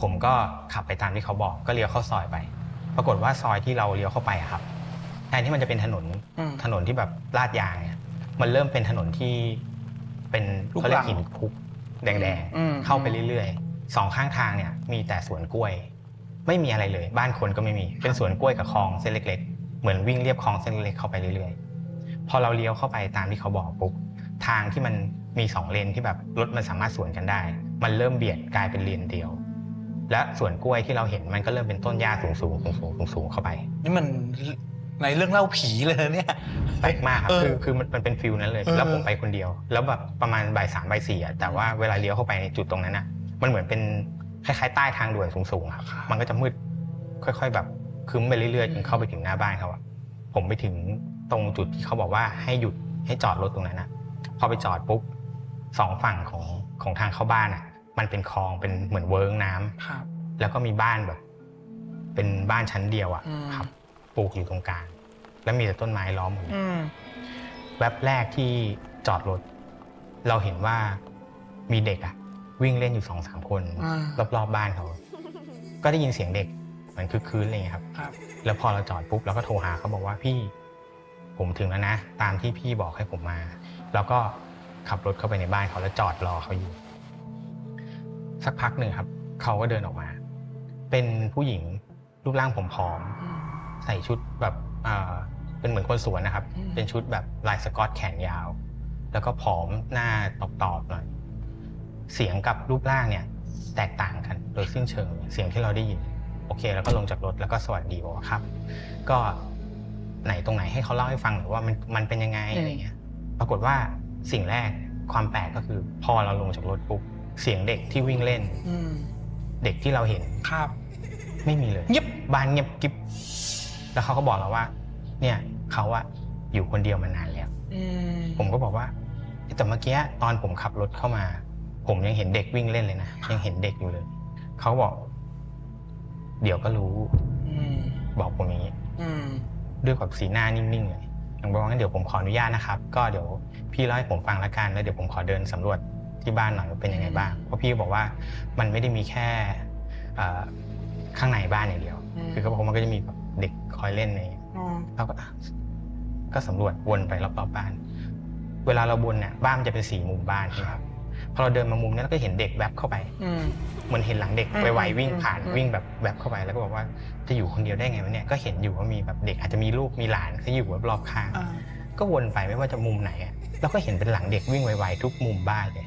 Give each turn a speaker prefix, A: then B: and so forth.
A: ผมก็ขับไปตามที่เขาบอกก็เลี้ยวเข้าซอยไป ปรากฏว่าซอยที่เราเลี้ยวเข้าไปอะครับแทนที่มันจะเป็นถนน
B: อืม
A: ถนนที่แบบลาดยางเนี่ยมันเริ่มเป็นถนนที่เป็น
B: ลูก
A: เขาเรีย
B: รั
A: ก
B: ง
A: หินคลุกแดง
B: อืม
A: ๆเข้าไปเรื่อยๆสองข้างทางเนี่ย มีแต่สวนกล้วย ไม่มีอะไรเลย บ้านคนก็ไม่มี เป็นสวนกล้วยกับคลองเส้นเล็ก ๆ เหมือนวิ่งเรียบคลองเส้นเล็กๆเข้าไปเรื่อยๆ พอเราเลี้ยวเข้าไปตามที่เขาบอกปุ๊บทางที่มันมีสองเลนที่แบบรถมันสามารถสวนกันได้ มันเริ่มเบียดกลายเป็นเลนเดียว และสวนกล้วยที่เราเห็นมันก็เริ่มเป็นต้นหญ้าสูงสูงสูงสูงสูงสูงเข้าไป
B: นี่มันในเรื่องเล่าผีเลยนะเนี่ย
A: แปลกมากครับ
B: เออ
A: คือคือมันมันเป็นฟิลนั้นเลย
B: เออ
A: แล้วผมไปคนเดียว แล้วแบบประมาณบ่ายสามบ่ายสี่อะแต่ว่าเวลาเลี้ยวเข้าไปในจุดตรงนั้นอะมันเหมือนเป็นคล้ายๆใต้ทางด่วนสูงๆครับมันก็จะมืดค่อย ๆ แบบคึ้มไปเรื่อยๆจนเข้าไปถึงหน้าบ้านเขาอะผมไปถึงตรงจุดที่เขาบอกว่าให้หยุดให้จอดรถตรงนั้นอะพอไปจอดปุ๊บสองฝั่งของของทางเข้าบ้านอะ มันเป็นคลองเป็นเหมือนเวิร์กน้ำ
B: ครับ
A: แล้วก็มีบ้านแบบ เป็นบ้านชั้นเดียวอะ
B: อืม
A: ครับ ปลูกอยู่ตรงกลาง แล้วมีแต่ต้นไม้ล้อมหมดเลย
B: อืม
A: แว็บแรกที่จอดรถ เราเห็นว่ามีเด็กอะวิ่งเล่นอยู่สองสามคน
B: อ่าร
A: อบๆบ้านเขา ก็ได้ยินเสียงเด็กเหมือนคือคืนอะไรอย่างเงี้ยครับ
B: ครับ
A: แล้วพอเราจอดปุ๊บเราก็โทรหาเขาบอกว่าพี่ ผมถึงแล้วนะ ตามที่พี่บอกให้ผมมา แล้วก็ขับรถเข้าไปในบ้านเขาแล้วจอดรอเขาอยู่ สักพักหนึ่งครับ เขาก็เดินออกมา เป็นผู้หญิงรูปร่างผอมๆใส่ชุดแบบเอ่อเป็นเหมือนคนสวนนะครับ
B: อืม
A: เป็นชุดแบบลายสกอตแขนยาว แล้วก็ผอมหน้าตอบๆหน่อย เสียงกับรูปร่างเนี่ย แตกต่างกันโดยสิ้นเชิงเสียงที่เราได้ยิน โอเค แล้วก็ลงจากรถแล้วก็สวัสดีบอกว่าครับ ก็ไหนตรงไหนให้เขาเล่าให้ฟังหน่อยว่ามันมันเป็นยังไง
B: อืม
A: อะไรเงี้ย ปรากฏว่าสิ่งแรกความแปลกก็คือ พอเราลงจากรถปุ๊บ เสียงเด็กที่วิ่งเล่น
B: อืม
A: เด็กที่เราเห็น
B: ครับ
A: ไม่มีเลย
B: เงียบ
A: บ้านเงียบกิ๊บแล้วเขาก็บอกเราว่า เนี่ยเขาอะอยู่คนเดียวมานานแล้ว
B: อืม
A: ผมก็บอกว่าแต่เมื่อกี้ตอนผมขับรถเข้ามา ผมยังเห็นเด็กวิ่งเล่นเลยนะยังเห็นเด็กอยู่เลย เขาบอก เดี๋ยวก็รู้
B: อืม
A: บอกผมอย่างนี้
B: อืม
A: ด้วยกับสีหน้านิ่งๆเลยยังบอกว่างั้นเดี๋ยวผมขออนุญาตนะครับ ก็เดี๋ยวพี่เล่าให้ผมฟังละกันแล้วเดี๋ยวผมขอเดินสำรวจ ที่บ้านหน่อยว่าเป็นยังไงบ้างเพราะพี่บอกว่ามันไม่ได้มีแค่เอ่อข้างในบ้านอย่างเดียว
B: อืม
A: คือเขาบอกว่ามันก็จะมีแบบเด็กคอยเล่นใน
B: อืม
A: เราก็อะก็สำรวจวนไปรอบๆบ้าน เวลาเราวนเนี่ยบ้านมันจะเป็นสี่มุมบ้านใช่ไหมครับพอเราเดินมามุมนี้เราก็เห็นเด็กแวบเข้าไป
B: อืม
A: เหมือนเห็นหลังเด็ก
B: อืม
A: ไวๆวิ่งผ่าน
B: อืม
A: วิ่งแบบแวบเข้าไปแล้วก็บอกว่าจะอยู่คนเดียวได้ไงวะเนี่ยก็เห็นอยู่ว่ามีแบบเด็กอาจจะมีลูกมีหลานเขาอยู่รอบๆข้าง
B: อ่า
A: ก็วนไปไม่ว่าจะมุมไหนอะเราก็เห็นเป็นหลังเด็กวิ่งไวๆทุกมุมบ้านเลย